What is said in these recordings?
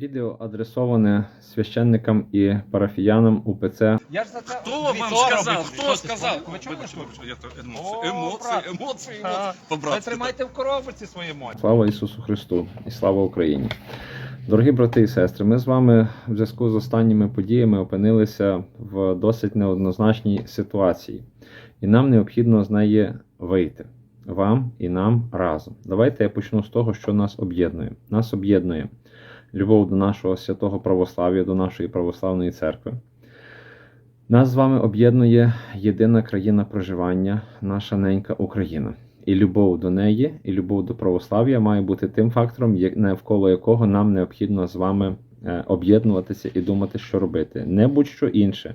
Відео адресоване священникам і парафіянам УПЦ. Я ж за це Хто вам сказав? Хто сказав? Ви чули, що? Я то- Емоції, емоції, емоції, емоції. Ви тримайте в коробці свої емоції. Слава Ісусу Христу і слава Україні! Дорогі брати і сестри, ми з вами в зв'язку з останніми подіями опинилися в досить неоднозначній ситуації, і нам необхідно з неї вийти. Вам і нам разом. Давайте я почну з того, що нас об'єднує. Нас об'єднує любов до нашого святого православ'я, до нашої православної церкви. Нас з вами об'єднує єдина країна проживання, наша ненька Україна. І любов до неї, і любов до православ'я має бути тим фактором, навколо якого нам необхідно з вами е, об'єднуватися і думати, що робити. Не будь-що інше,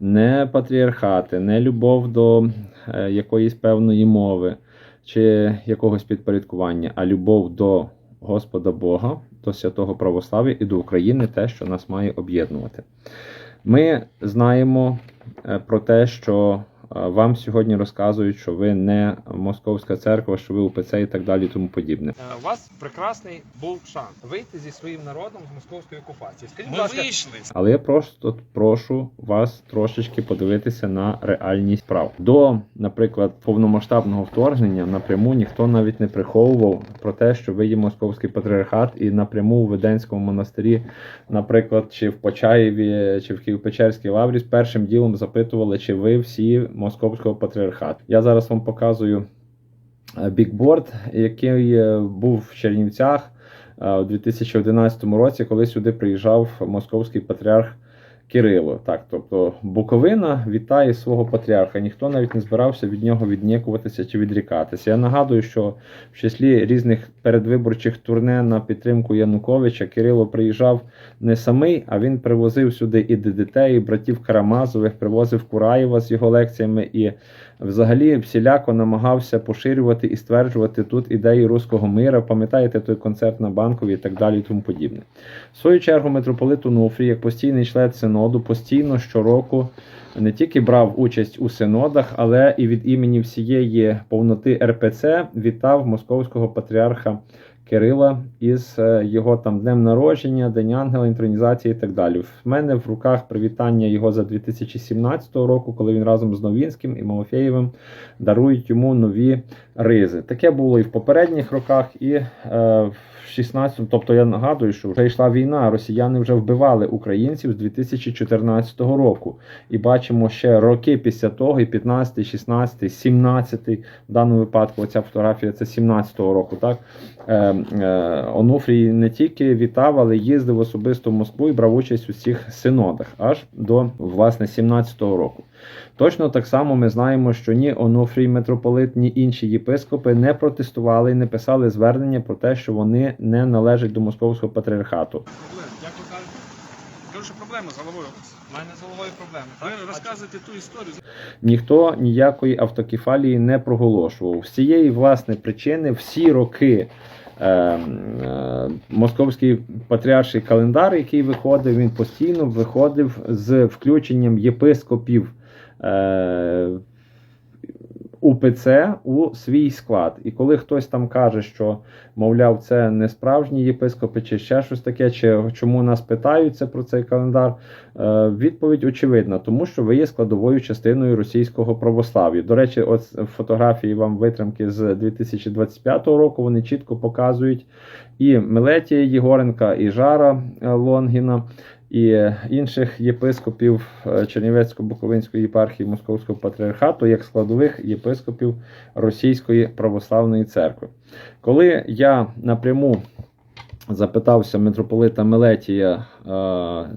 не патріархати, не любов до е, якоїсь певної мови чи якогось підпорядкування, а любов до Господа Бога, до святого православ'я і до України, те, що нас має об'єднувати. Ми знаємо е, про те, що вам сьогодні розказують, що ви не московська церква, що ви УПЦ і так далі, і тому подібне. Е, У вас прекрасний був шанс вийти зі своїм народом з московської окупації. Скажіть, будь Ми ласка, вийшли. Але я просто прошу вас трошечки подивитися на реальність справ. До, наприклад, повномасштабного вторгнення напряму ніхто навіть не приховував про те, що ви є московський патріархат, і напряму у Веденському монастирі, наприклад, чи в Почаєві, чи в Києво-Печерській лаврі з першим ділом запитували, чи ви всі московського патріархату. Я зараз вам показую е, бікборд, який е, був в Чернівцях е, у 2011 році, коли сюди приїжджав московський патріарх Кирило. Так, тобто Буковина вітає свого патріарха. Ніхто навіть не збирався від нього віднікуватися чи відрікатися. Я нагадую, що в числі різних передвиборчих турне на підтримку Януковича Кирило приїжджав не самий, а він привозив сюди і ДДТ, і братів Карамазових, привозив Кураєва з його лекціями і взагалі всіляко намагався поширювати і стверджувати тут ідеї руського мира. Пам'ятаєте той концерт на банковій і так далі, і тому подібне. В свою чергу митрополит Онуфрій, як постійний член синоду, постійно щороку не тільки брав участь у синодах, але і від імені всієї повноти РПЦ вітав московського патріарха. Кирила із е, його там днем народження, День Ангела, інтронізації і так далі. В мене в руках привітання його за 2017 року, коли він разом з Новінським і Малофєєвим дарують йому нові ризи. Таке було і в попередніх роках, і е, в 16 тобто я нагадую, що вже йшла війна. Росіяни вже вбивали українців з 2014 року. І бачимо ще роки після того, і 15, 16, 17, в даному випадку оця фотографія це 17-го року. Так е, е, Онуфрій не тільки вітав, але їздив особисто в Москву і брав участь у всіх синодах аж до власне 17-го року. Точно так само ми знаємо, що ні Онуфрій митрополит, ні інші єпископи не протестували і не писали звернення про те, що вони не належать до московського патріархату. Як ви кажете? Кажу, що проблема з головою. У мене з головою проблеми. Ви розказуєте ту історію. Ніхто ніякої автокефалії не проголошував. З цієї власне причини всі роки. е, е, Московський патріарший календар, який виходив, він постійно виходив з включенням єпископів УПЦ у свій склад. І коли хтось там каже, що мовляв, це не справжні єпископи, чи ще щось таке, чи чому нас питаються про цей календар, е, відповідь очевидна, тому що ви є складовою частиною російського православ'я. До речі, от фотографії вам витримки з 2025 року вони чітко показують і Мелетія Єгоренка, і Жара е, Лонгіна. І інших єпископів е, Чернівецько-Буковинської єпархії Московського патріархату як складових єпископів Російської православної церкви. Коли я напряму запитався митрополита Мелетія, е,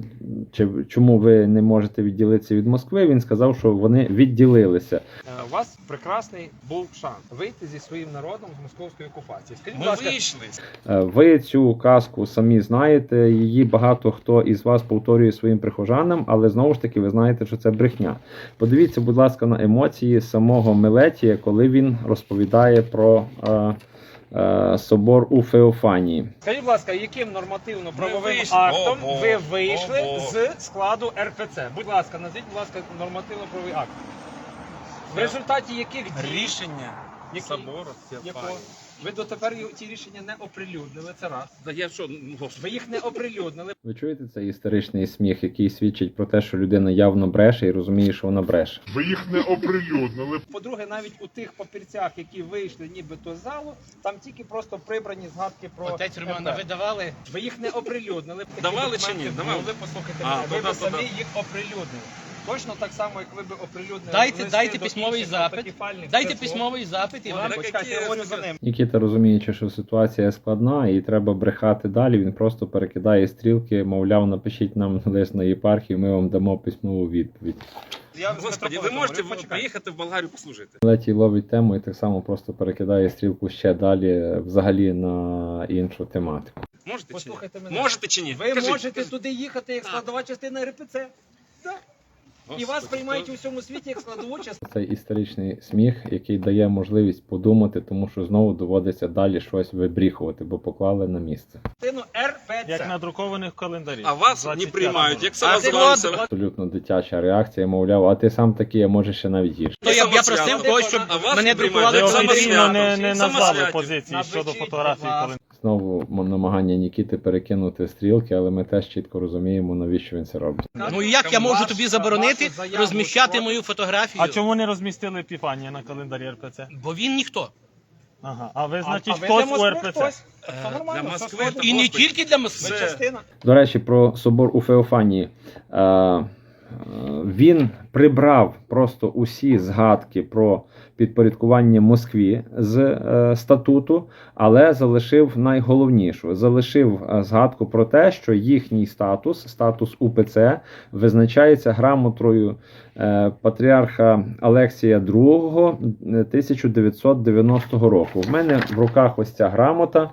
чи чому ви не можете відділитися від Москви, він сказав, що вони відділилися. Е, У вас прекрасний був шанс вийти зі своїм народом з московської окупації. Скажіть, Ми ласка, вийшли. Е, Ви цю казку самі знаєте. Її багато хто із вас повторює своїм прихожанам, але знову ж таки ви знаєте, що це брехня. Подивіться, будь ласка, на емоції самого Мелетія, коли він розповідає про собор у Феофанії. скажіть, будь ласка, яким нормативно-правовим вийшли. актом Ого, ви вийшли ого. з складу РПЦ? Будь ласка, назвіть, будь ласка, нормативно-правовий акт. В результаті яких дій Рішення Які? собору Якого? Ви дотепер ті рішення не оприлюднили. Це раз. Да я що, ну. Ви їх не оприлюднили. Ви чуєте цей істеричний сміх, який свідчить про те, що людина явно бреше і розуміє, що вона бреше. Ви їх не оприлюднили. По-друге, навіть у тих папірцях, які вийшли нібито з залу, там тільки просто прибрані згадки про Отець Романа, ви давали? Ви їх не оприлюднили. Давали чи ні? Давали. були, послухайте А, мене. Ви да, самі їх оприлюднили. Точно так само, як ви б оприлюднили. Дайте, дайте письмовий інших запит. Дайте письмовий запит і вам почекайте, я говорю за ним. Нікіта, розуміючи, що ситуація складна і треба брехати далі, він просто перекидає стрілки, мовляв, напишіть нам лист на єпархію, ми вам дамо письмову відповідь. Я Господи, ви можете говорю, приїхати в Болгарію послужити. Летій ловить тему і так само просто перекидає стрілку ще далі, взагалі на іншу тематику. Можете чи ні? Мене. Можете чи ні? Ви Кажіть, можете туди їхати як складова частина РПЦ. І вас приймають у всьому світі як складову частину. Цей історичний сміх, який дає можливість подумати, тому що знову доводиться далі щось вибріхувати, бо поклали на місце. РПЦ. Як надрукованих календарів. А вас не приймають, як А самозванця. ти Абсолютно дитяча реакція, мовляв, а ти сам такий, а може ще навіть гірше. То я, я самосвят. просив когось, щоб мене не друкували офіційно не, не назвали позиції щодо фотографії календарів. Знову намагання Нікіти перекинути стрілки, але ми теж чітко розуміємо, навіщо він це робить. Ну і як я можу тобі заборонити розміщати мою фотографію? А чому не розмістили Епіфанія на календарі РПЦ? Бо він ніхто. Ага. А ви, значить, а ви хтось у РПЦ? Е, Це нормально, для Москви. І не тільки для Москви. Частина. До речі, про собор у Феофанії. Е, е, Він прибрав просто усі згадки про підпорядкування Москві з е, статуту, але залишив найголовнішу: залишив е, згадку про те, що їхній статус, статус УПЦ, визначається грамотою е, патріарха Алексія II 1990 року. В мене в руках ось ця грамота.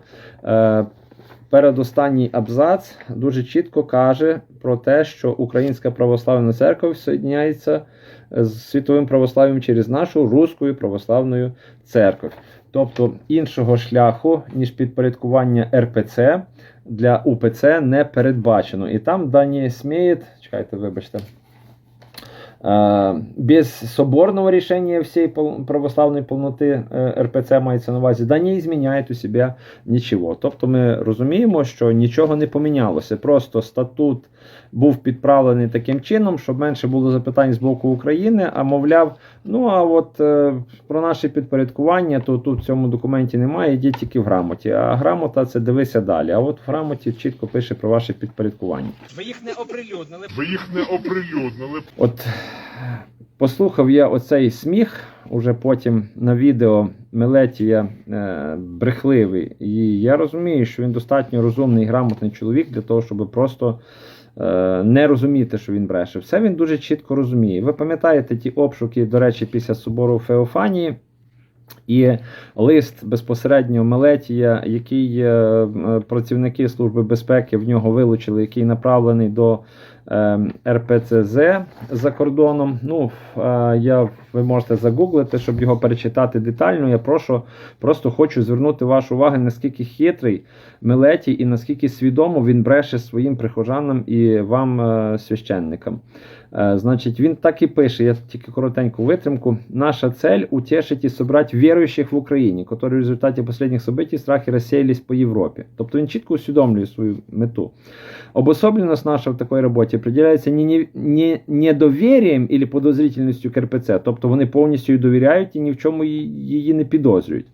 Передостанній абзац дуже чітко каже про те, що Українська православна церква соєдняється з світовим православ'ям через нашу руською православною церкву. Тобто іншого шляху, ніж підпорядкування РПЦ для УПЦ не передбачено. І там дані Смієт, чекайте, вибачте. Э, Без соборного решения всей православної повноти е, РПЦ мається на увазі, да не зміняє у себе нічого. Тобто ми розуміємо, що нічого не помінялося. Просто статут був підправлений таким чином, щоб менше було запитань з боку України. А мовляв, ну а от е, про наше підпорядкування, то тут в цьому документі немає, йдіть тільки в грамоті. А грамота це дивися далі. А от в грамоті чітко пише про ваше підпорядкування. Ви їх не оприлюднили. Ви їх не оприлюднили. От послухав я оцей сміх уже потім на відео Мелетія е, брехливий. І я розумію, що він достатньо розумний і грамотний чоловік для того, щоб просто е, не розуміти, що він бреше. Все він дуже чітко розуміє. Ви пам'ятаєте ті обшуки, до речі, після собору Феофанії. І лист безпосередньо Мелетія, який е, е, працівники Служби безпеки в нього вилучили, який направлений до РПЦЗ за кордоном. Ну, е, я, ви можете загуглити, щоб його перечитати детально. Я прошу, просто хочу звернути вашу увагу, наскільки хитрий Мелетій і наскільки свідомо він бреше своїм прихожанам і вам, е, священникам. Е, Значить, він так і пише, я тільки коротеньку витримку. Наша цель утешить и собрать верующих в Україні, які в результаті останніх событий страхи розсіялись по Європі. Тобто він чітко усвідомлює свою мету. Обособленность наша в такій роботі приділяється не, не, не недовір'ям или подозрительністю к РПЦ, тобто вони повністю їй довіряють і ні в чому її не підозрюють.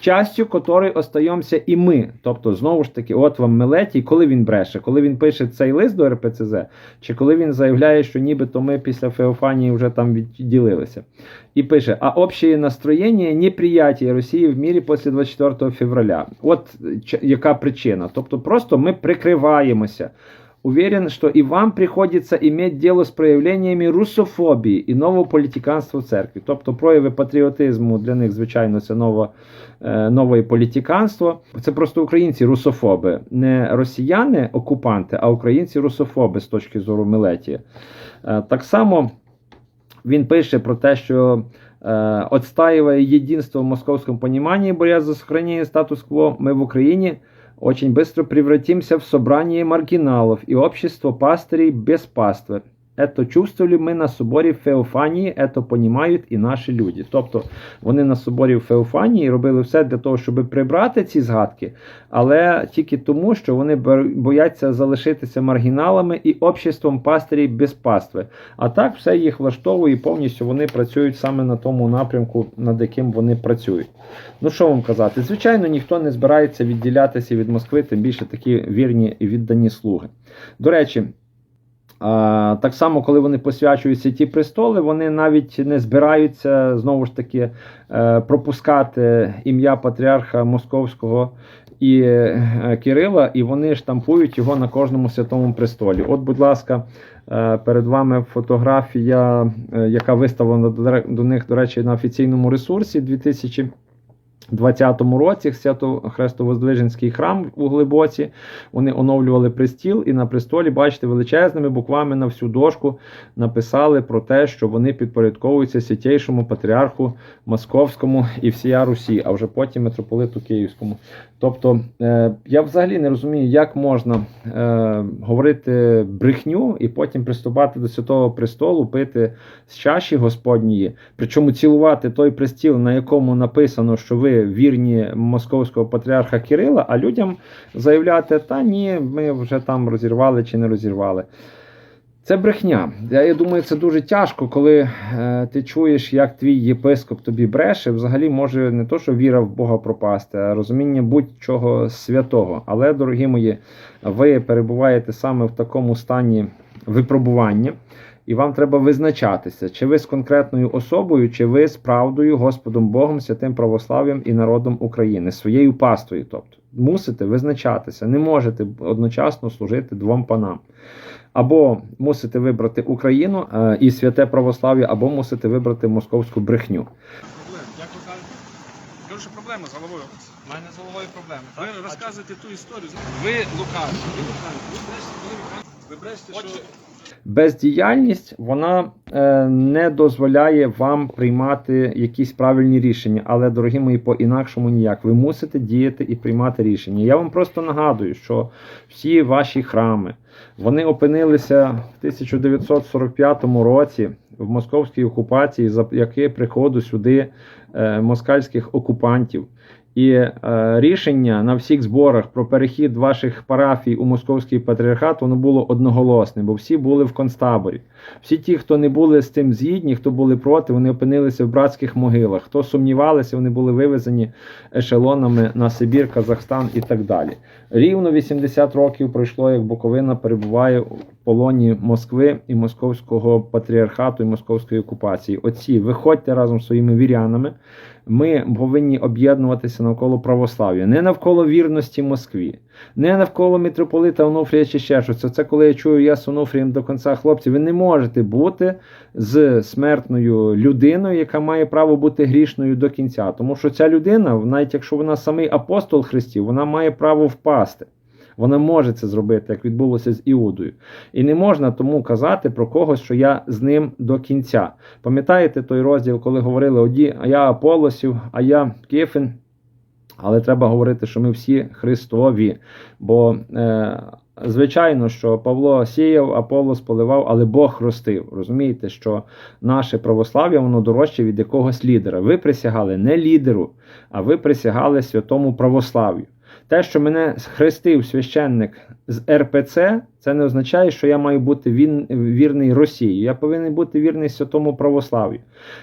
Частю котрої остаємося і ми. Тобто, знову ж таки, от вам Мелетій, коли він бреше, коли він пише цей лист до РПЦЗ, чи коли він заявляє, що нібито ми після Феофанії вже там відділилися. І пише: а общее настроєння неприятие Росії в мірі після 24 февраля. От ч- яка причина. Тобто, просто ми прикриваємося. Уверен, что и вам приходится иметь дело с проявлениями русофобії і нового політиканства в церкві. Тобто прояви патріотизму для них, звичайно, це нове, е, нове політиканство. Це просто українці русофоби, не росіяни окупанти, а українці русофоби з точки зору Мелетія. Е, так само він пише про те, що э, отстаивая единство в московском понимании, борясь за сохранение статус-кво, мы в Украине очень быстро превратимся в собрание маргиналов и общество пастырей без паствы. Это чувствовали ми на соборі Феофанії, это понімають і наші люди. Тобто вони на соборі Феофанії робили все для того, щоб прибрати ці згадки, але тільки тому, що вони бояться залишитися маргіналами і обществом пастирів без пастви. А так все їх влаштовує і повністю вони працюють саме на тому напрямку, над яким вони працюють. Ну що вам казати? Звичайно, ніхто не збирається відділятися від Москви, тим більше такі вірні і віддані слуги. До речі. Так само, коли вони посвячуються ті престоли, вони навіть не збираються знову ж таки е, пропускати ім'я патріарха Московського і е, Кирила, і вони штампують його на кожному святому престолі. От, будь ласка, е, перед вами фотографія, яка виставлена до них, до речі, на офіційному ресурсі 2000 20-му році Свято-Хрестовоздвиженський храм у Глибоці. Вони оновлювали престіл, і на престолі, бачите, величезними буквами на всю дошку написали про те, що вони підпорядковуються святейшому патріарху Московському і всія Русі, а вже потім митрополиту Київському. Тобто, е, я взагалі не розумію, як можна е, говорити брехню і потім приступати до святого престолу, пити з чаші Господньої, причому цілувати той престіл, на якому написано, що ви вірні московського патріарха Кирила, а людям заявляти, та ні, ми вже там розірвали чи не розірвали. Це брехня. Я, думаю, це дуже тяжко, коли е, ти чуєш, як твій єпископ тобі бреше. Взагалі може не то, що віра в Бога пропасти, а розуміння будь-чого святого. Але, дорогі мої, ви перебуваєте саме в такому стані випробування, і вам треба визначатися, чи ви з конкретною особою, чи ви з правдою, Господом Богом, святим православ'ям і народом України, своєю пастою. Тобто, мусите визначатися, не можете одночасно служити двом панам. Або мусите вибрати Україну е, і святе православ'я, або мусите вибрати московську брехню. Як ви кажете? Що проблема з головою. У мене з головою проблеми. Ви розказуєте ту історію. Ви лукаві. Ви лукаві. Ви брешете, коли. Ви брешете, що... Бездіяльність вона е, не дозволяє вам приймати якісь правильні рішення, але, дорогі мої, по-інакшому ніяк. Ви мусите діяти і приймати рішення. Я вам просто нагадую, що всі ваші храми вони опинилися в 1945 році в московській окупації, завдяки приходу сюди е, москальських окупантів. І е, рішення на всіх зборах про перехід ваших парафій у московський патріархат воно було одноголосне, бо всі були в концтаборі. Всі ті, хто не були з цим згідні, хто були проти, вони опинилися в братських могилах. Хто сумнівалися, вони були вивезені ешелонами на Сибір, Казахстан і так далі. Рівно 80 років пройшло, як Буковина перебуває полоні Москви і московського патріархату і московської окупації. Оці виходьте разом з своїми вірянами. Ми повинні об'єднуватися навколо православ'я, не навколо вірності Москві, не навколо митрополита Онуфрія чи ще щось. Це коли я чую я з Онуфрієм до кінця хлопці. Ви не можете бути з смертною людиною, яка має право бути грішною до кінця. Тому що ця людина, навіть якщо вона самий апостол Христів, вона має право впасти. Вона може це зробити, як відбулося з Іудою. І не можна тому казати про когось, що я з ним до кінця. Пам'ятаєте той розділ, коли говорили оді, а я Аполосів, а я Кифин. Але треба говорити, що ми всі Христові. Бо, е, звичайно, що Павло сіяв, Аполос поливав, але Бог ростив. Розумієте, що наше православ'я воно дорожче від якогось лідера. Ви присягали не лідеру, а ви присягали святому православ'ю. Те, що мене хрестив священник з РПЦ, це не означає, що я маю бути вірний Росії. Я повинен бути вірний святому православ'ю.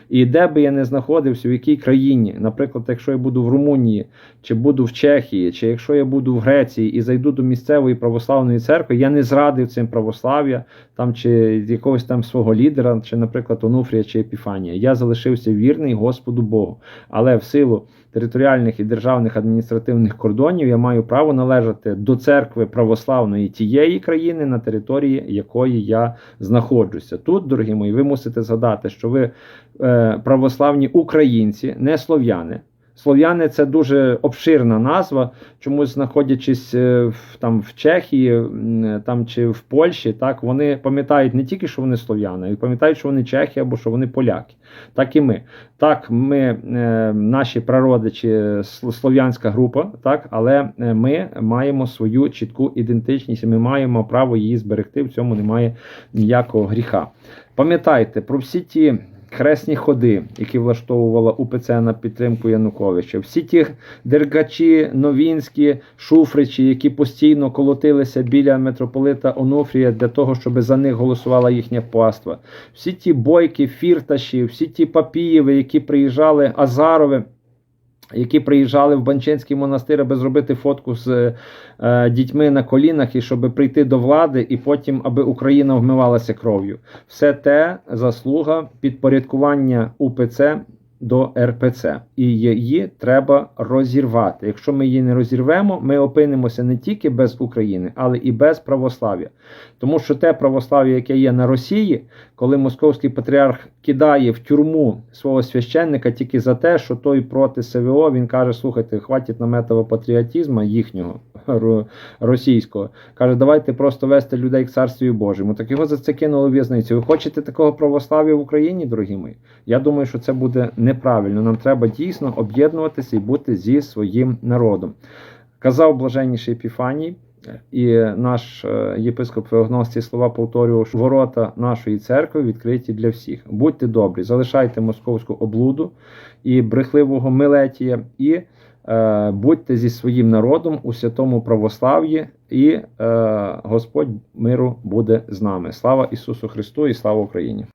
І де би я не знаходився, в якій країні, наприклад, якщо я буду в Румунії, чи буду в Чехії, чи якщо я буду в Греції і зайду до місцевої православної церкви, я не зрадив цим православ'я там чи якогось там свого лідера, чи, наприклад, Онуфрія чи Епіфанія. Я залишився вірний Господу Богу. Але в силу територіальних і державних адміністративних кордонів я маю право належати до церкви православної тієї країни, на території якої я знаходжуся. Тут, дорогі мої, ви мусите згадати, що ви е, православні українці, не слов'яни. Слов'яни це дуже обширна назва. Чомусь знаходячись е, в, там в Чехії там чи в Польщі, так вони пам'ятають не тільки, що вони слов'яни, а й пам'ятають, що вони чехи або що вони поляки. Так і ми. Так, ми, е, наші прародичі, слов'янська група, так, але е, ми маємо свою чітку ідентичність, і ми маємо право її зберегти. В цьому немає ніякого гріха. Пам'ятайте про всі ті хресні ходи, які влаштовувала УПЦ на підтримку Януковича, всі ті дергачі, новінські, шуфричі, які постійно колотилися біля митрополита Онуфрія для того, щоб за них голосувала їхня паства. Всі ті бойки, фірташі, всі ті папієви, які приїжджали, Азарови. Які приїжджали в Банчинський монастир, аби зробити фотку з е, дітьми на колінах і щоб прийти до влади, і потім, аби Україна вмивалася кров'ю. Все те заслуга підпорядкування УПЦ до РПЦ, і її треба розірвати. Якщо ми її не розірвемо, ми опинимося не тільки без України, але і без православ'я. Тому що те православ'я, яке є на Росії, коли московський патріарх кидає в тюрму свого священника тільки за те, що той проти СВО, він каже: слухайте, хватить наметового патріотизму їхнього російського. Каже, давайте просто вести людей к царстві Божому. Так його за це кинули в'язницю. Ви хочете такого православ'я в Україні, дорогі мої? Я думаю, що це буде неправильно. Нам треба дійсно об'єднуватися і бути зі своїм народом. Казав блаженніший Епіфаній, і наш е, єпископ Феогност слова повторював, що ворота нашої церкви відкриті для всіх. Будьте добрі, залишайте московську облуду і брехливого милетія, і е, будьте зі своїм народом у святому православ'ї, і е, Господь миру буде з нами. Слава Ісусу Христу і слава Україні!